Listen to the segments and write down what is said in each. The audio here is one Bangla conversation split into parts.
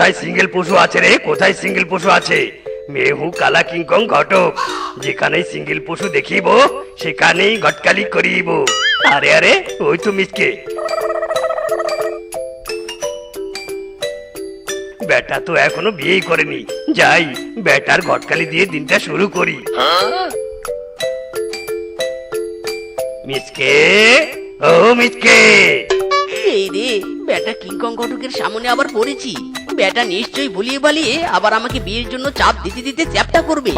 কোথায় সিঙ্গেল পশু আছে রে? কোথায় সিঙ্গেল পশু আছে? মেহু, কালা কিংকং ঘটক। যেখানেই সিঙ্গেল পশু দেখিব, সেখানেই ঘটকালি করিব। আরে আরে, ওই তো মিসকে। বেটা তো এখনও বিয়েই করেনি। যাই বেটার ঘটকালি দিয়ে দিনটা শুরু করি। মিসকে, ও মিসকে। এই রে বেটা কিংকং ঘটকের সামনে আবার পড়েছি। বেটা নিশ্চয়ই ভুলিয়ে বালিয়ে আবার আমাকে বিয়ের জন্য চাপ দিতে দিতে চ্যাপটা করবে।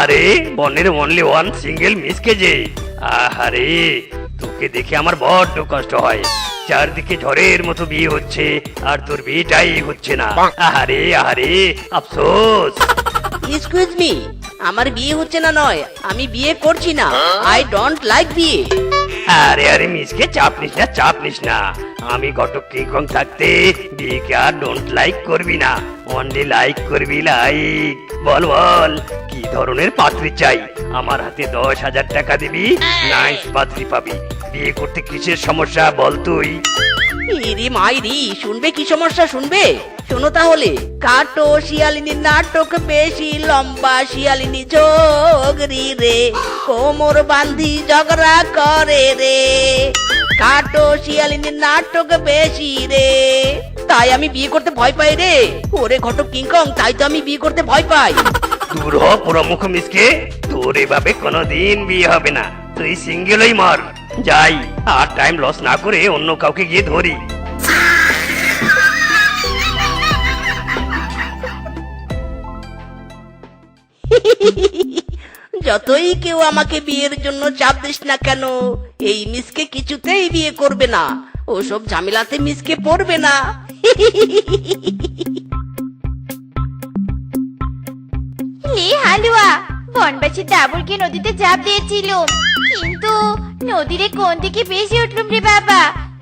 আরে বনের অনলি ওয়ান সিঙ্গেল মিসকে যে? আহারে তোকে দেখে আমার বড্ড কষ্ট হয়। চারদিকে ঝড়ের মতো বিয়ে হচ্ছে আর তোর বিয়েটাই হচ্ছে না। আহারে আহারে আফসোস। এক্সকিউজ মি আমার বিয়ে হচ্ছে না নয় আমি বিয়ে করছি না। আই ডোন্ট লাইক বিয়ে। আরে আরে মিসকে চাপ নিস না চাপ নিস না। আমি ঘটক কিংকং থাকতে আর ডোন্ট লাইক করবি না। অনলি লাইক করবি লাইক বল বল কি ধরনের পাত্রী চাই? আমার হাতে দশ হাজার টাকা দিবি নাইস পাত্রী পাবি। বিয়ে করতে কিসের সমস্যা বল তুই। ইরি মাইরি, শুনবে কি সমস্যা, শুনবে? শোনো তাহলে, কাটো শিয়ালিনী নাটক বেশি, লম্বা শিয়ালিনী যোগরি রে, কোমর বান্ধি ঝগড়া করে রে। কাটো শিয়ালিনী নাটক বেশি রে, তাই আমি বিয়ে করতে ভয় পাই রে। ওরে ঘটক কিংকং তাই তো আমি বিয়ে করতে ভয় পাই। দূর হ প্রমুখ মিসকে, তোর এভাবে কোনোদিন বিয়ে হবে না, তুই সিঙ্গেলই মর। যাই আর টাইম লস না করে অন্য কাউকে গিয়ে ধরি। যতই কেউ আমাকে বিয়ের জন্য চাপ দিস না কেন এই মিসকে কিছুতেই বিয়ে করবে না। ওসব ঝামেলাতে মিসকে পড়বে না। লে হালুয়া বনবাসী ডাবুরকে নদীতে চাপ দিয়েছিল। কিন্তু নদীরে কোন দিকে বেশি উঠলুম রে বাবা?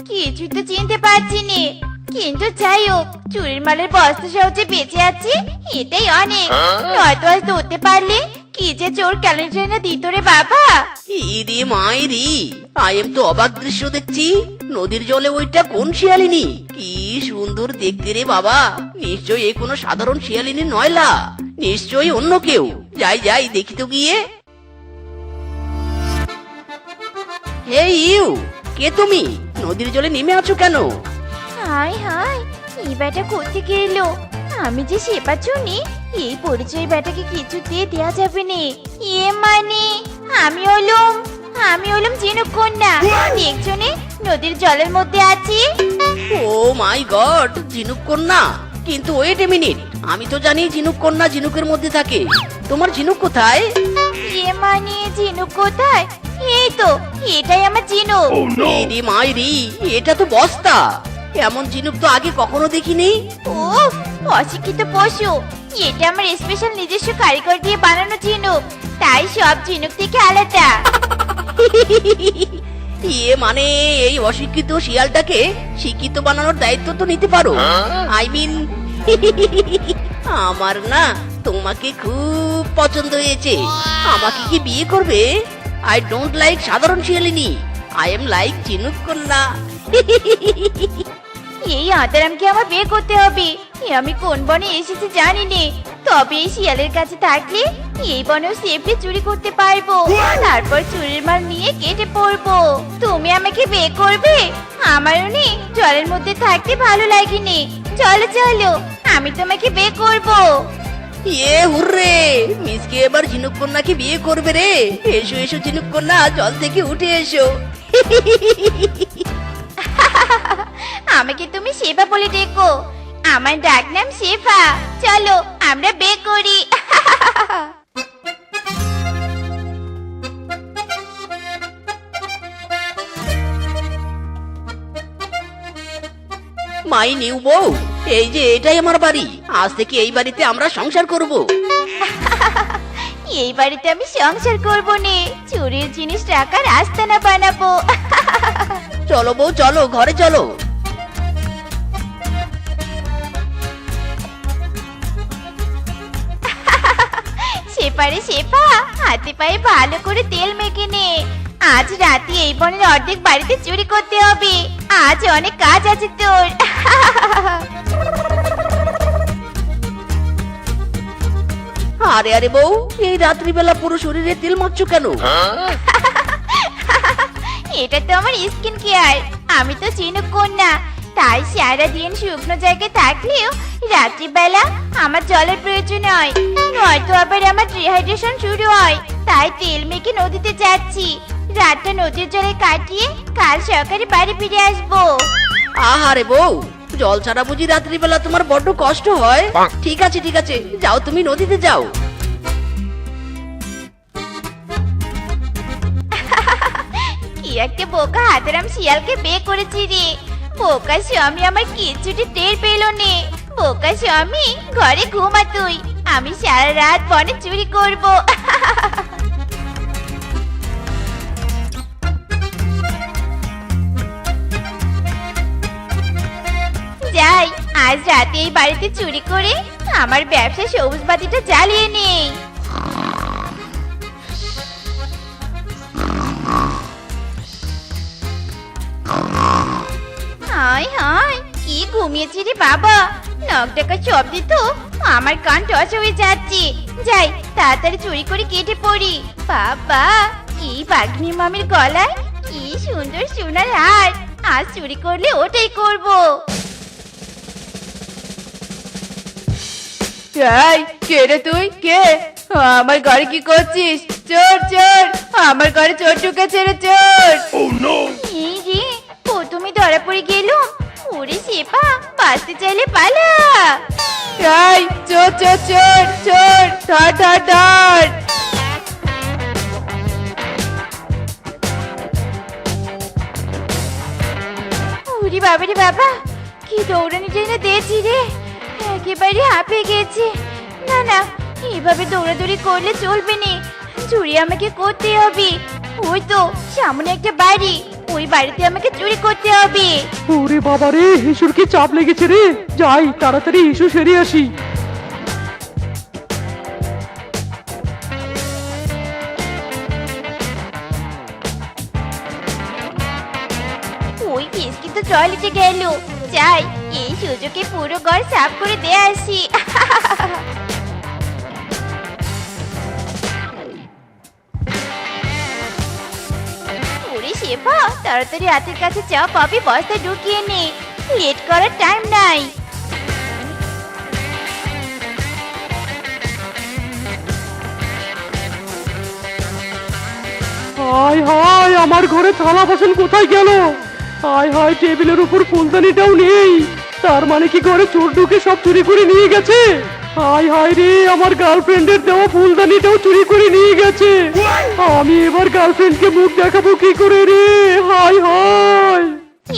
কিছু তো চিনতে পারছি নে। কিন্তু যাই হোক চুরির মালের বস্তা সহজে বেঁচে আছি এটাই অনেক। নয়তো আজ ধরতে পারলে কি যে চোর ক্যালেন্ডারে দিত রে বাবা? ইরে মাইরি আই এম তো অবাক দৃশ্য দেখছি। নদীর জলে ওইটা কোন শিয়ালিনী? কি সুন্দর দেখতে রে বাবা। নিশ্চয়ই এ কোনো সাধারণ শিয়ালিনী নয়লা। নিশ্চয়ই অন্য কেউ। যাই যাই দেখি তো গিয়ে। হে ইউ কে তুমি? নদীর জলে নেমে আছো কেন? হাই হাই এই ব্যাটা কোথেকে এলো? আমি যে সেবা চুনি এই পরিচয় ব্যাটাকে কিছু দিয়ে দেয়া যাবে না। এ মানে আমি হলুম আমি হলুম জিনুক কন্যা দেখছ নে নদীর জলের মধ্যে আছি। ও মাই গড ঝিনুক কন্যা কিন্তু ওয়েট এ মিনিট আমি তো জানি ঝিনুক কন্যা ঝিনুকের মধ্যে থাকে। তোমার ঝিনুক কোথায়? মানে জিনুক কোথায়? এই তো এটাই আমার জিনুক এরে মাইরি এটা তো বস্তা। এমন ঝিনুক তো আগে কখনো দেখিনি। ও অশিক্ষিত পশু। এটা আমার স্পেশাল নিজস্ব কারিগর দিয়ে বানানো ঝিনুক তাই সব থেকে আলাদা। ইয়ে মানে এই অশিক্ষিত শিয়ালটাকে শিক্ষিত বানানোর দায়িত্ব তো নিতে পারো। আই মিন আমার না তোমাকে খুব পছন্দ হয়েছে। আমাকে কি বিয়ে করবে? আই ডোন্ট লাইক সাধারণ শিয়ালিনী। আই এম লাইক চিনুক কন্যা এই আদারামকে আমার বিয়ে করতে হবে। এ আমি কোন বনে এসেছি জানি নে। তবে এই শিয়ালের কাছে থাকলে এই বনেও সেফলি চুরি করতে পারব। তারপর চুরির মাল নিয়ে কেটে পড়ব। তুমি আমাকে বিয়ে করবে? আমারও নে জলের মধ্যে থাকতে ভালো লাগেনি। চলো চলো। আমি তোমাকে বিয়ে করব। ইয়ে হুররে মিসকে এবার ঝিনুক কন্যাকে বিয়ে করবে রে। এসো এসো ঝিনুক কন্যা জল থেকে উঠে এসো। আমাকে তুমি শেফা বলে ডেকো? আমার ডাক নাম শেফা। চলো আমরা বিয়ে করি। মাই নিউ বউ। এই যে এটাই আমার বাড়ি। আজ থেকে এই বাড়িতে আমরা সংসার করব। এই বাড়িতে আমি সংসার করব নে চুরির জিনিস রাখার আস্তানা বানাবো। চলো বউ চলো ঘরে চলো। সেপারে সেপা হাতে পায়ে ভালো করে তেল মেখে নে। আজ রাতে এই বনের অর্ধেক বাড়িতে চুরি করতে হবে। আজ অনেক কাজ আছে তোর। আরে আরে বউ এই রাত্রিবেলা পুরো শরীরে তেল মারছো কেন? এটা তো আমার স্কিন কেয়ার আমি তো চিনুক কন্যা। তাই সারা দিন শুকনো জায়গায় থাকলেও রাত্রিবেলা আমার জলের প্রয়োজন হয়। নয়তো আবার আমার ডিহাইড্রেশন শুরু হয়। তাই তেল মেখে নদীতে যাচ্ছি। রাতটা নদীর জলে কাটিয়ে কাল সকালে বাড়ি ফিরে আসব। আহারে বউ জল ছাড়া বুঝি রাত্রিবেলা তোমার বড্ড কষ্ট হয়। ঠিক আছে ঠিক আছে যাও তুমি নদীতে যাও। কি একটা বোকা হাতেরাম শিয়ালকে বিয়ে করেছি রে। বোকা স্বামী আমার কিচ্ছুটি টের পেল নে। বোকা স্বামী ঘরে ঘুমা তুই। আমি সারা রাত বনে চুরি করব। আজ রাতে এই বাড়িতে চুরি করে আমার ব্যবসা সবুজ বাতিটা জ্বালিয়ে নেই। কি ঘুমিয়েছি রে বাবা। নখ ডাকা শব্দে তো আমার কান টস হয়ে যাচ্ছে। যাই, তাড়াতাড়ি চুরি করে কেটে পড়ি। বাবা এই বাঘনি মামির গলায়, কি সুন্দর সোনার হার। আজ চুরি করলে ওটাই করব। এই কে রে তুই? কে? আমার ঘরে কি করছিস? চোর চোর! আমার ঘরে চোর ঢুকেছে রে চোর! এই রে ও তুমি ধরা পড়ে গেল ওরে সেপা বাঁচতে চাইলে পালা। এই চোর চোর চোর চোর! ধর ধর ধর! ওরে বাবা রে বাবা কি দৌড়ানি টেনে দিয়েছি রে। একেবারে হাঁপিয়ে গেছি। না না এভাবে দৌড়াদৌড়ি করলে চলবে না। চুরি আমাকে করতে হবে। ওই তো সামনে একটা বাড়ি। ওই বাড়িতে আমাকে চুরি করতে হবে। ওরে বাবা রে হিসুর কি চাপ লেগেছে রে? যাই তাড়াতাড়ি হিসু সেরে আসি। ওই ফিস কিন্তু টয়লেটে গেল। যাই এই পুরো ঘর সাফ করে দিয়ে আসি। শেফা, তাড়াতাড়ি হাতের কাছে চা কফি বস্তায় ঢুকিয়ে নে। লেট করার টাইম নাই। হায় হায়, আমার ঘরে থালা বাসন কোথায় গেল? হায় হায়, টেবিলের উপর ফুলদানিটাও নেই। তার মানে কি ঘরে চোর ঢুকে সব চুরি করে নিয়ে গেছে? হায় হায় রে, আমার গার্লফ্রেন্ডের দেওয়া ফুলদানিটাও চুরি করে নিয়ে গেছে। আমি এবার গার্লফ্রেন্ডকে মুখ দেখাবো কি করে রে? হায় হায়।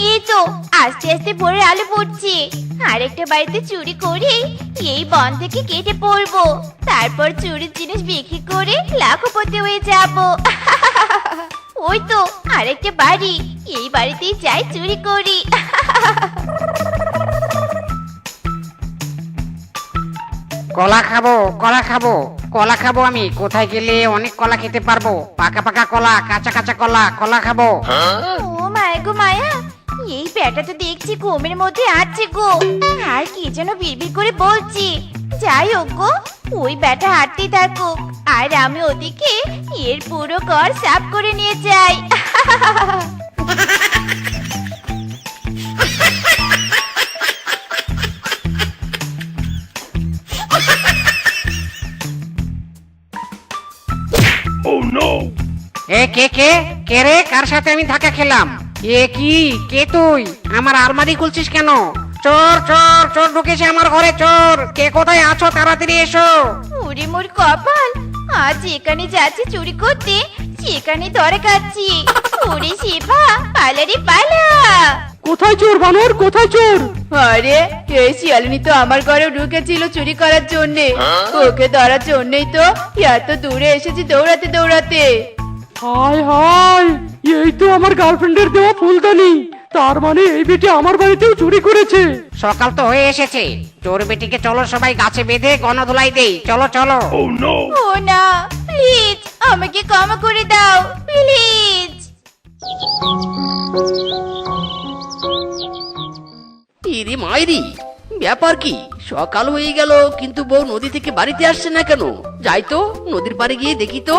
এই তো, আস্তে আস্তে ভোরের আলো পড়ছে। আরেকটা বাড়িতে চুরি করে এই বন থেকে কেটে পড়ব। তারপর চুরির জিনিস বিক্রি করে লাখপতি হয়ে যাব। ওই তো, আরেকটা বাড়ি। এই বাড়িতেই যাই চুরি করি। কলা খাব কলা খাব। কলা খাব আমি। কোথায় গেলে অনেক কলা খেতে পারব? পাকা পাকা কলা, কাঁচা কাঁচা কলা কলা খাব। ও মায়া গো মায়া, এই ব্যাটা তো দেখছি ঘুমের মধ্যে আছে গো। আর কি যেন বিড়বিড় করে বলছি। যাই হোক গো, ওই ব্যাটা হাঁটতেই থাকুক। আর আমি ওদিকে এর পুরো ঘর সাফ করে নিয়ে যাই। এ কে কে? কে রে? কার সাথে আমি ধাক্কা খেলাম? এ কি? কে তুই? আমার আলমারি খুলছিস কেন? চোর চোর চোর ঢুকেছে আমার ঘরে চোর। কে কোথায় আছো? তাড়াতাড়ি এসো। উড়ি মোর কপাল আজ যেখানে যাচ্ছি চুরি করতে সেখানে ধরে খাচ্ছি। উড়ি শিবা পালারি পালা। কোথায় চোর বানর? কোথায় চোর? আরে এই শিয়ালিনী তো আমার ঘরেও ঢুকেছিল চুরি করার জন্যে। ওকে ধরার জন্যই তো এত দূরে এসেছি দৌড়াতে দৌড়াতে। হায় হায় এই তো আমার গার্লফ্রেন্ডের দেওয়া ফুলদানি। তার মানে এই বেটি আমার বাড়িতেও চুরি করেছে। সকাল তো হয়ে এসেছে। চোর বেটিকে চলো সবাই গাছে বেঁধে গণধুলাই দেই। চলো চলো। ও না প্লিজ আমাকে ক্ষমা করে দাও প্লিজ। ইরি মাইরি ব্যাপার কি? সকাল হয়ে গেল কিন্তু বউ নদী থেকে বাড়িতে আসছে না কেন? যাই তো নদীর পাড়ে গিয়ে দেখি তো।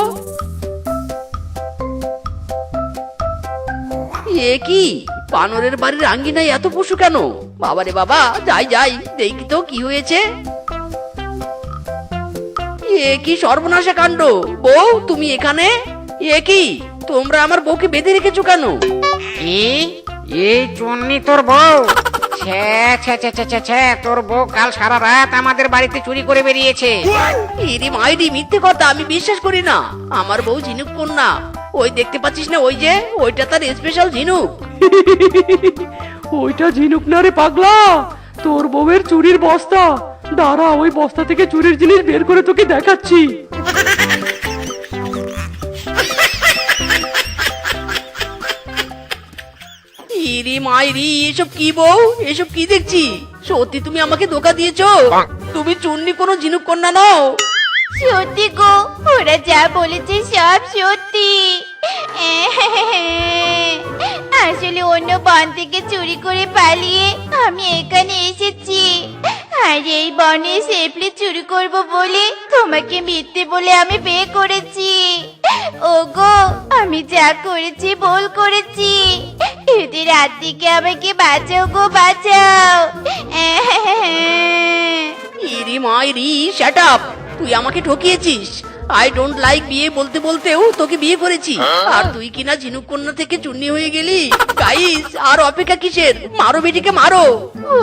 এ কি? বানরের বাড়ির আঙ্গিনায় এত পশু কেন? বাবারে বাবা যাই যাই দেখি তো কি হয়েছে। এ কি সর্বনাশা কাণ্ড? বউ তুমি এখানে? এ কি? তোমরা আমার বউকে বেঁধে রেখেছো কেন? কি? এই চন্নি তোর বউ? ছে ছে ছে ছে ছে ছে তোর বউ কাল সারা রাত আমাদের বাড়িতে চুরি করে বেরিয়েছে। ইরি মাইরি মিথ্যে কথা আমি বিশ্বাস করি না। আমার বউ ঝিনুক কন্যা। ওই দেখতে পাচ্ছিস না ওই যে ওইটা তার স্পেশাল ঝিনুক। ওইটা ঝিনুক না রে পাগলা তোর বউয়ের চুরির বস্তা। দাঁড়া ওই বস্তা থেকে চুরির জিনিস বের করে তোকে দেখাচ্ছি। ইরি মাইরি এসব কি বউ? এসব কি দেখছি? সত্যি তুমি আমাকে ধোকা দিয়েছ? তুমি চুন্নি কোনো ঝিনুক কন্যা নও। সত্যি গো ওরা যা বলেছে সব সত্যি। আসলে অন্য বন চুরি করে পালিয়ে আমি এখানে এসেছি। আর এই বনে সেফলি চুরি করব বলে তোমাকে মিথ্যে বলে আমি বিয়ে করেছি। ওগো, আমি যা করেছি ভুল করেছি। এদের রাত থেকে আমাকে বাঁচাও গো, বাঁচাও। ইরি মাইরি শাট আপ তুই আমাকে ঠকিয়েছিস। আই ডোন্ট লাইক বিয়ে বলতে বলতেও তোকে বিয়ে করেছি। আর তুই কিনা ঝিনুক কন্যা থেকে চুন্নি হয়ে গেলি। গাইস আর অপেক্ষা কিসের? মারো বেটিকে মারো।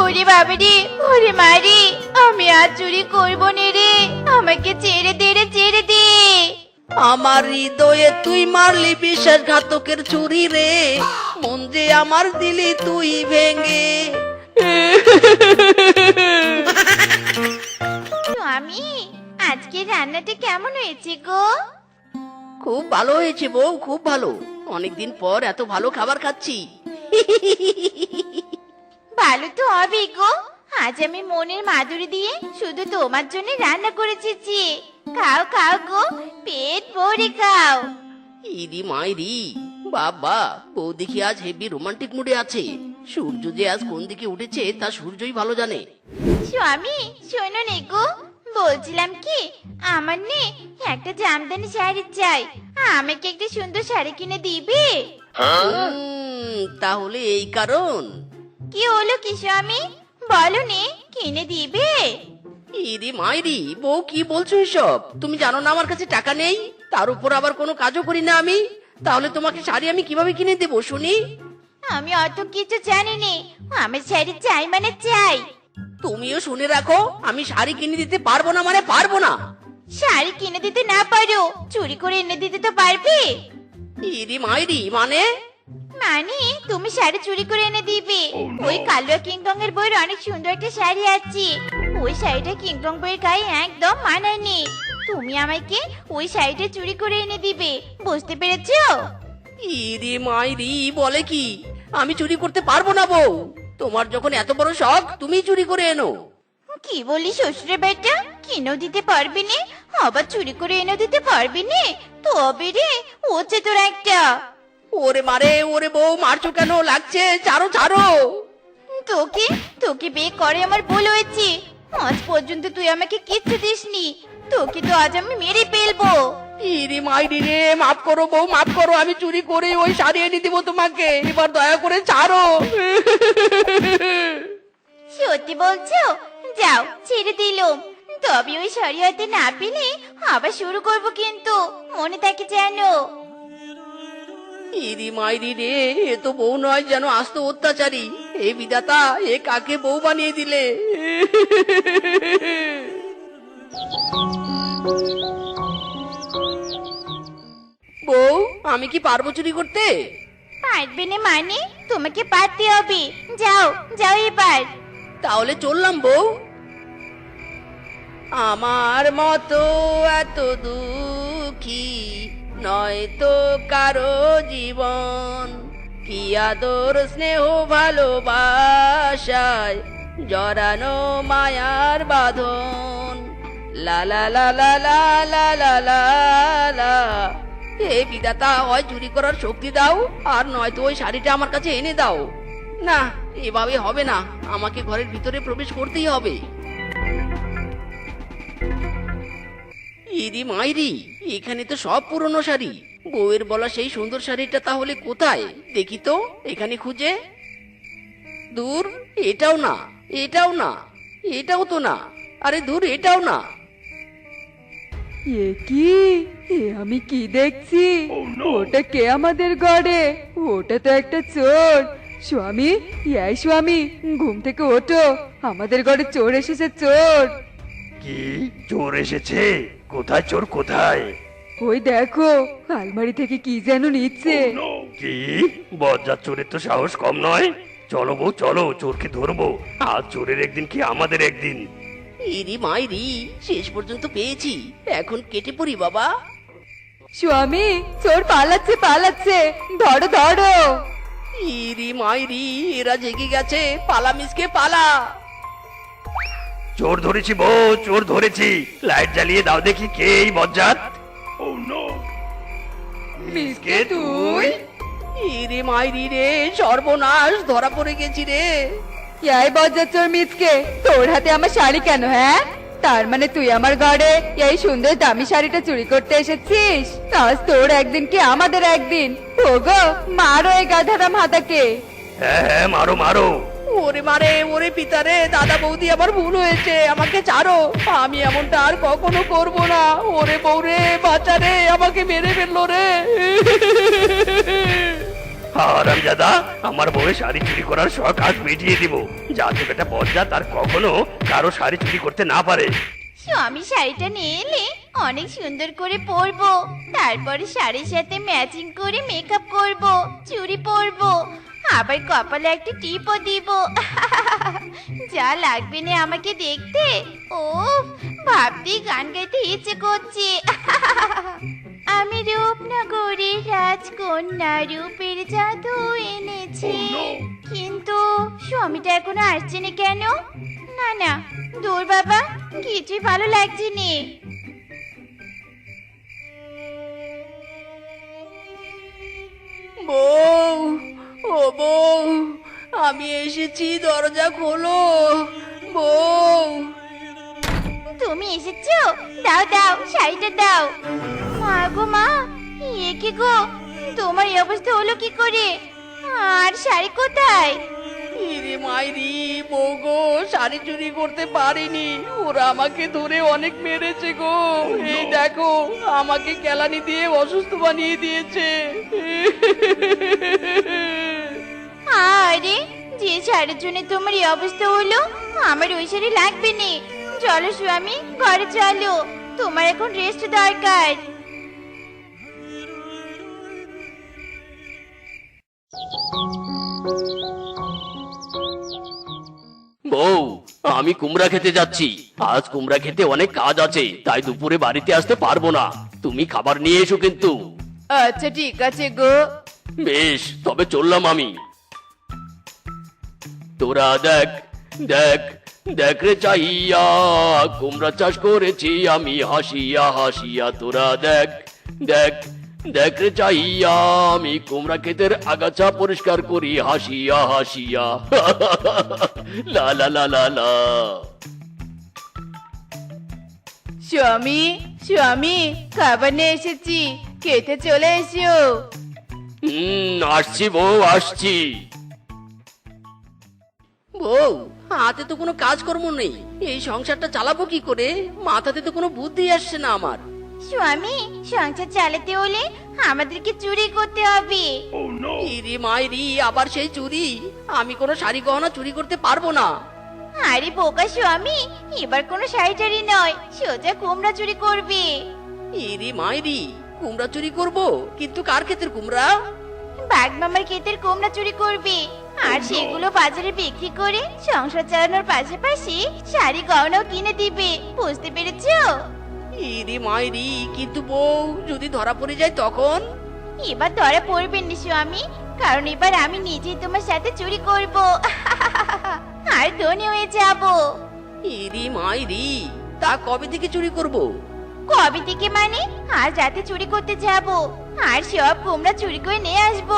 ওরে বাবা রে ওরে মারি আমি আর চুরি করব নে রে। আমাকে ছেড়ে দে রে ছেড়ে দে। আমার হৃদয়ে তুই মারলি বিশ্বাসঘাতকের চুরি রে। মন যে আমার দিলি তুই ভেঙে। আমি? আজকে রান্নাটা কেমন হয়েছে গো? খুব ভালো হয়েছে বউ খুব ভালো। অনেকদিন পর এত ভালো খাবার খাচ্ছি। ভালো তো হবে গো। আজ আমি মনের মাধুরী দিয়ে শুধু তোমার জন্য রান্না করেছি। খাও খাও গো পেট ভরে খাও। ইরি মাইরি বাবা বউ দেখি আজ হেভি রোমান্টিক মুডে আছে। সূর্য যে আজ কোন দিকে উঠেছে তা সূর্যই ভালো জানে। স্বামী শোনো নে গো বলছিলাম কি আমার নে একটা জামদানি শাড়ি চাই। আমাকে একটা সুন্দর শাড়ি কিনে দিবে? তাহলে এই কারণ। কি হলো কি স্বামী? বলো নে কিনে দিবে? ইরি মাইরি বউ কি বলছো এসব? তুমি জানো না আমার কাছে টাকা নেই? তার উপর আবার কোনো কাজও করি না আমি? তাহলে তোমাকে শাড়ি আমি কীভাবে কিনে দেবো শুনি? আমি অত কিছু জানি নে আমার শাড়ি চাই মানে চাই। তুমিও শুনে রাখো আমি শাড়ি কিনে দিতে পারব না মানে পারব না। শাড়ি কিনে দিতে না পারো চুরি করে এনে দিতে তো পারবে। ইরি মাইরি মানে? মানে তুমি শাড়ি চুরি করে এনে দিবে। ওই কালুয়া কিংকং এর বইয়ের অনেক সুন্দর একটা শাড়ি আছে। ওই শাড়িটা কিংকং বইয়ের গায়ে একদম মানায়নি তুমি আমাকে ওই শাড়িটা চুরি করে এনে দিবে বুঝতে পেরেছ? ইরি মাইরি বলে কি? আমি চুরি করতে পারব না বউ। তোমার যখন এত বড় শখ তুমি চুরি করে এনো। কি বলি শ্বশুরের বেটা কিনেও দিতে পারবি নে? আবার চুরি করে এনে দিতে পারবি নে? তবে রে হচ্ছে তোর একটা। ওরে মারে ওরে বউ মারছো কেন? লাগছে ছাড়ো ছাড়ো। তোকে তোকে বিয়ে করে আমার ভুল হয়েছে। আজ পর্যন্ত তুই আমাকে কিচ্ছু দিসনি। তোকে তো আজ আমি মেরে ফেলব। ইরি মাইরি রে মাফ করো বউ মাফ করো আমি চুরি করে ওই শাড়ি এনে দিব তোমাকে। এবার দয়া করে ছাড়ো। সত্যি বলছো? যাও ছেড়ে দিলুম তবে ওই শাড়ি হাতে না পেলে আবার শুরু করব কিন্তু। মনে থাকে যেন। ইরি মাইরি রে এ তো বউ নয় যেন আস্ত অত্যাচারী। এ বিধাতা এ কাকে বউ বানিয়ে দিলে? বউ আমি কি পারব চুরি করতে? পারবে না মানে তোমাকে পারতে হবে। যাও যাও এবার। তাহলে চললাম বউ। আমার মতো এত দুঃখী নয় তো কারও জীবন। কি আদর স্নেহ ভালোবাসায় জড়ানো মায়ার বাঁধন। লা লা লা লা লা লা লা লা লা হে বিধাতা, হয় চুরি করার শক্তি দাও, আর নয়তো ওই শাড়িটা আমার কাছে এনে দাও। না, এভাবে হবে না, আমাকে ঘরের ভিতরে প্রবেশ করতেই হবে। ইরি মাইরি, এখানে তো সব পুরনো শাড়ি। বউয়ের বলা সেই সুন্দর শাড়িটা তাহলে কোথায়? দেখি তো, এখানে খুঁজে। দূর, এটাও না এটাও না, এটাও তো না। আরে দূর, এটাও না। এ কি? এ আমি কি দেখছি? ওটা কে আমাদের গড়ে? ওটা তো একটা চোর। স্বামী এই স্বামী ঘুম থেকে ওঠো। আমাদের ঘরে চোর এসেছে চোর। কি? চোর এসেছে? কোথায় চোর কোথায়? ওই দেখো আলমারি থেকে কি যেন নিচ্ছে। কি? বজ্জার চোরের তো সাহস কম নয়। চলো বউ চলো চোরকে ধরবো। আর চোরের একদিন কি আমাদের একদিন? ইরি মাইরি শেষ পর্যন্ত পেয়েছি। এখন কেটে পড়ি বাবা। স্বামী চোর পালাচ্ছে পালাচ্ছে। ধরো ধরো। ইরি মাইরি এরা জেগে গেছে। পালা মিসকে পালা। চোর ধরেছি বউ চোর ধরেছি। লাইট জ্বালিয়ে দাও দেখি কে এই বজ্জাত। মিসকে তুই। ইরি মাইরি রে সর্বনাশ ধরা পড়ে গেছি রে। এই বজ্জার চোর মিচকে তোর হাতে আমার শাড়ি কেন হ্যাঁ? তার মানে তুই আমার ঘরে এই সুন্দর দামি শাড়িটা চুরি করতে এসেছিস? আজ তোর একদিন কি আমাদের একদিন? ওগো মারো এই গাধারাম হাতাকে। হ্যাঁ হ্যাঁ মারো মারো। ওরে মারে ওরে পিতারে দাদা বৌদি আমার ভুল হয়েছে আমাকে ছাড়ো। আমি এমনটা আর কখনো করব না। ওরে বৌরে বাচ্চা রে আমাকে মেরে ফেলল রে। হারাম দাদা, আমার বউয়ের শাড়ি চুরি করার শখ আজ মিটিয়ে দিব। যাতে বেটা বজ্জাত আর কখনো কারও শাড়ি চুরি করতে না পারে। স্বামী শাড়িটা নিয়ে এলে অনেক সুন্দর করে পরবো। তারপরে শাড়ির সাথে ম্যাচিং করে মেকআপ করব, চুড়ি পরবো, আবার কপালে একটা টিপও দিব। যা লাগবে না আমাকে দেখতে। ও ভাবতেই গান গাইতে ইচ্ছে করছে। আমি রূপনগরের রাজকন্যা রূপের জাদু এনেছি। কিন্তু স্বামীটা এখনও আসছে না কেন? না না দূর বাবা কিছুই ভালো লাগছে নে। বউ ও বউ আমি এসেছি দরজা খোলো। বউ তুমি এসেছ? দাও দাও শাড়িটা দাও। মা গো মা এ কি গো? তোমার এই অবস্থা হলো কি করে? আর শাড়ি কোথায়? ইরে মাইরি বউ গো শাড়ি চুরি করতে পারিনি। ওরা আমাকে ধরে অনেক মেরেছে গো। এই দেখো আমাকে কেলানি দিয়ে অসুস্থ বানিয়ে দিয়েছে। আরে যে শাড়ির জন্য তোমার এই অবস্থা হলো আমার ওই শাড়ি লাগবে না। চলো স্বামী ঘরে চলো। তোমার এখন রেস্ট দরকার। বউ আমি কুমড়া খেতে যাচ্ছি। আজ কুমড়া খেতে অনেক কাজ আছে তাই দুপুরে বাড়িতে আসতে পারব না। তুমি খাবার নিয়ে এসো কিন্তু। আচ্ছা ঠিক আছে গো। বেশ তবে চললাম আমি। তোরা দেখ দেখ দেখ রে চাহিয়া কুমড়া চাষ করেছি আমি হাসিয়া হাসিয়া তোরা দেখ দেখ দেখ রে চাহিয়া আমি কুমড়া ক্ষেতের আগাছা পরিষ্কার করি হাসিয়া হাসিয়া। লা লা লা লা লা। স্বামী স্বামী খাবার নিয়ে এসেছি খেতে চলে এসো। হুম আসছি বউ আসছি। বউ হাতে তো কোনো কাজকর্ম নেই। এই সংসারটা চালাবো কি করে? মাথাতে তো কোনো বুদ্ধি আসছে না আমার। স্বামী সংসার চালাতে হলে আমাদেরকে চুরি করতে হবে। ইরি মাইরি আবার সেই চুরি? আমি কোনো শাড়ি গহনা চুরি করতে পারব না। আরে বোকা স্বামী এবার কোনো শাড়ি টাড়ি নয় সোজা কুমড়া চুরি করবে। ইরি মাইরি কুমড়া চুরি করব? কিন্তু কার ক্ষেতের কুমড়া? বাঘ মামার ক্ষেতের কুমড়া চুরি করবে। আর সেগুলো বাজারে বিক্রি করে সংসার চালানোর পাশাপাশি শাড়ি গহনাও কিনে দিবে বুঝতে পেরেছ? ইরি মাইরি কিন্তু বউ যদি ধরা পড়ে যায় তখন? এবার ধরা পড়বেন না স্বামী কারণ এবার আমি নিজেই তোমার সাথে চুরি করব। আর ধনী হয়ে যাব। ইরি মাইরি তা কবে থেকে চুরি করব? কবে থেকে মানে? আজ রাতে চুরি করতে যাব। আর সব কুমড়া চুরি করে নিয়ে আসব।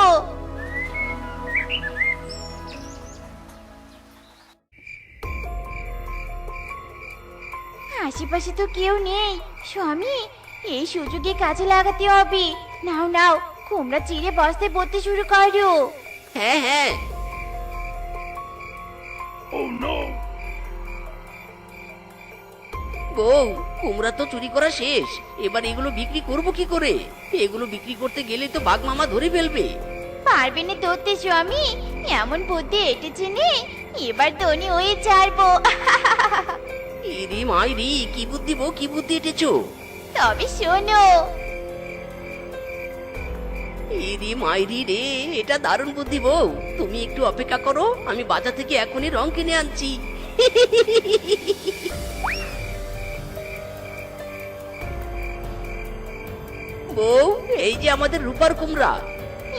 আশেপাশে তো কেউ নেই। স্বামী এই সুযোগে কাজে লাগাতে হবে। নাও নাও কুমড়া চিড়ে বস্তায় পড়তে শুরু করো। হ্যাঁ হ্যাঁ। বউ কুমড়া তো চুরি করা শেষ। এবার এগুলো বিক্রি করব কি করে? এগুলো বিক্রি করতে গেলে তো বাঘ মামা ধরে ফেলবে। পারবে না ধরতে স্বামী। এমন বুদ্ধি এঁটেছে নে। এবার ধনী হয়ে ছাড়বো। ইরি মাইরি কি বুদ্ধি বউ কি বুদ্ধি এটেছো? তবে শোনো। ইরি মাইরি রে এটা দারুণ বুদ্ধি বউ তুমি একটু অপেক্ষা করো আমি বাজার থেকে এখনই রং কিনে আনছি। বউ এই যে আমাদের রূপার কুমড়া।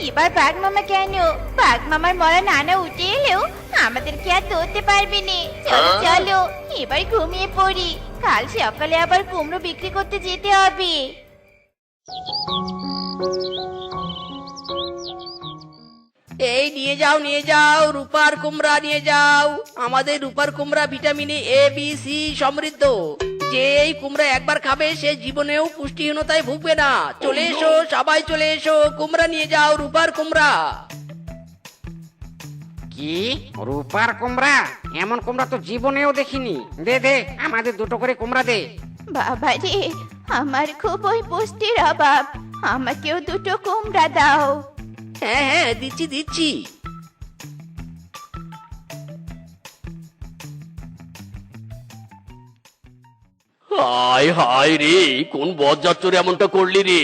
এবার বাঘ মামা কেন? বাঘ মামার মরা নানা উঠে এলেও আমাদেরকে আর ধরতে পারবে না। চলো চলো এবার ঘুমিয়ে পড়ি। কাল সকালে আবার কুমড়ো বিক্রি করতে যেতে হবে। এই নিয়ে যাও নিয়ে যাও রূপার কুমড়া নিয়ে যাও। আমাদের রূপার কুমড়া ভিটামিনে এ বি সি সমৃদ্ধ। যে এই কুমড়া একবার খাবে সে জীবনেও পুষ্টিহীনতায় ভুগবে না। চলে এসো সবাই চলে এসো কুমড়া নিয়ে যাও রূপার কুমড়া। কি? রূপার কুমড়া? এমন কুমড়া তো জীবনেও দেখিনি। দে দে আমাদের দুটো করে কুমড়া দে। বাবা রে আমার খুব ওই পুষ্টির অভাব। আমাকেও দুটো কুমড়া দাও। হ্যাঁ হ্যাঁ দিচ্ছি দিচ্ছি। হায় হায় রে কোন বজ্জাচ্চরে এমনটা করলি রে?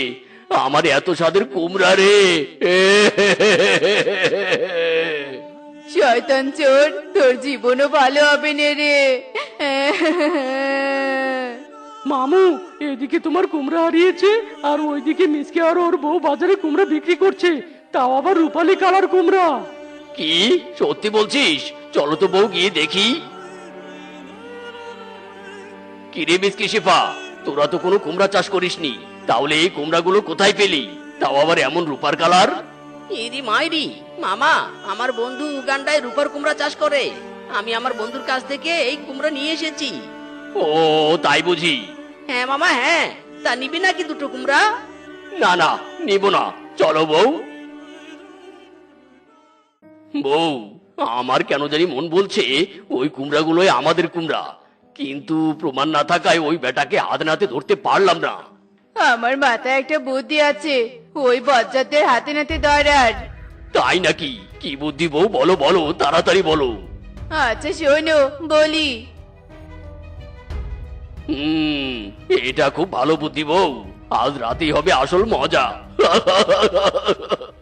আমার এত স্বাদের কুমড়া রে। শয়তান চোর তোর জীবনও ভালো হবে না রে। মামু এদিকে তোমার কুমড়া হারিয়েছে আর ওইদিকে মিসকে আর ওর বউ বাজারে কুমড়া বিক্রি করছে। তাও আবার রূপালি কালার কুমড়া। কি? সত্যি বলছিস? চলো তো বউ গিয়ে দেখি। কিরে মিসকি শেফা? তোরা তো কোনো কুমড়া চাষ করিসনি। তাহলে এই কুমড়াগুলো কোথায় পেলি? তাও আবার এমন রূপার কালার? ইরি মাইরি মামা আমার বন্ধু উগান্ডায় রূপার কুমড়া চাষ করে। আমি আমার বন্ধুর কাছ থেকে এই কুমড়া নিয়ে এসেছি। ও তাই বুঝি। হ্যাঁ মামা হ্যাঁ। তা নিবি নাকি দুটো কুমড়া? না না নিব না। চলো বউ। বউ আমার কেন জানি মন বলছে ওই কুমড়াগুলোই আমাদের কুমড়া। কিন্তু প্রমাণ না থাকায় ওই বেটাকে হাত নাতে ধরতে পারলাম না। আমার মাথায় একটা বুদ্ধি আছে ওই বজ্জাতের হাতে নাতে ধরার তাই নাকি? কি বুদ্ধি বউ? বলো বলো তাড়াতাড়ি বলো। আচ্ছা শোনো বলি। হুম এটা খুব ভালো বুদ্ধি বউ। আজ রাতেই হবে আসল মজা।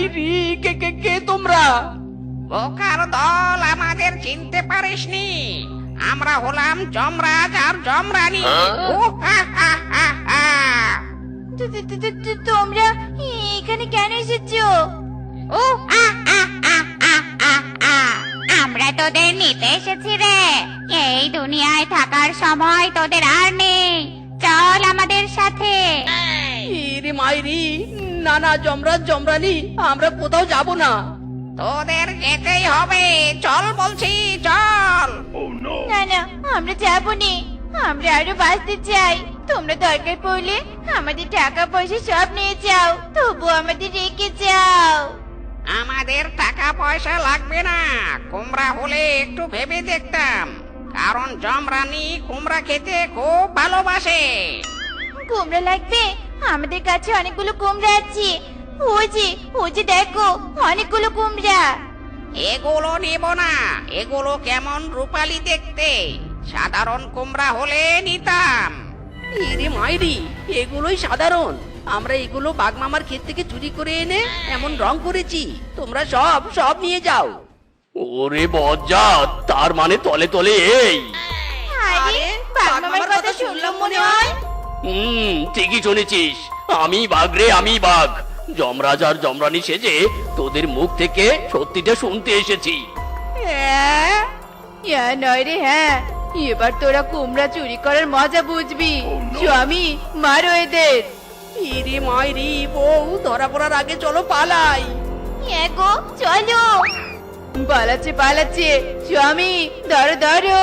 ইরে কে কে কে তোমরা? বোকার দল আমাদের চিনতে পারিসনি। আমরা হলাম যমরাজ আর যমরানী। তোমরা এখানে কেন এসেছ? ও আ আ আ আ আ আ আমরা তোদের নিতে এসেছি রে। এই দুনিয়ায় থাকার সময় তোদের আর নেই। চল আমাদের সাথে। ইরে মাইরি না না জমরাজ জমরানি আমরা কোথাও যাব না। তোদের যেতেই হবে। চল বলছি চল। না না আমরা যাব নি। আমরা আরও বাঁচতে চাই। তোমরা দরকার পড়লে আমাদের টাকা পয়সা সব নিয়ে যাও। তবু আমাদের রেখে যাও। আমাদের টাকা পয়সা লাগবে না। কুমড়া হলে একটু ভেবে দেখতাম। কারণ জমরানি কুমড়া খেতে খুব ভালোবাসে। কুমড়া লাগবে? আমাদের কাছে অনেকগুলো কুমড়া আছে। ওই যে ওই যে দেখো অনেকগুলো কুমড়া। এগুলো নেব না। এগুলো কেমন রূপালি দেখতে? সাধারণ কুমড়া হলে নিতাম। ইরে মাইরি এগুলোই সাধারণ। আমরা এগুলো বাঘ মামার ক্ষেত থেকে চুরি করে এনে এমন রং করেছি। তোমরা সব সব নিয়ে যাও। ওরে বজ্জাত তার মানে তলে তলে এই। আরে বাঘ মামার কথা শুনলাম মনে হয়। হুম ঠিকই শুনেছিস। আমি বাঘ রে আমি বাঘ। যমরাজ আর যমরানী সেজে তোদের মুখ থেকে সত্যিটা শুনতে এসেছি। ইয়া নয় রে হ্যাঁ। এবার তোরা কুমড়া চুরি করার মজা বুঝবি। স্বামী মারো এদের। ইরে মাইরি বউ ধরা পড়ার আগে চলো পালাই। এগো চলো। পালাচ্ছে পালাচ্ছে। স্বামী ধরো ধরো।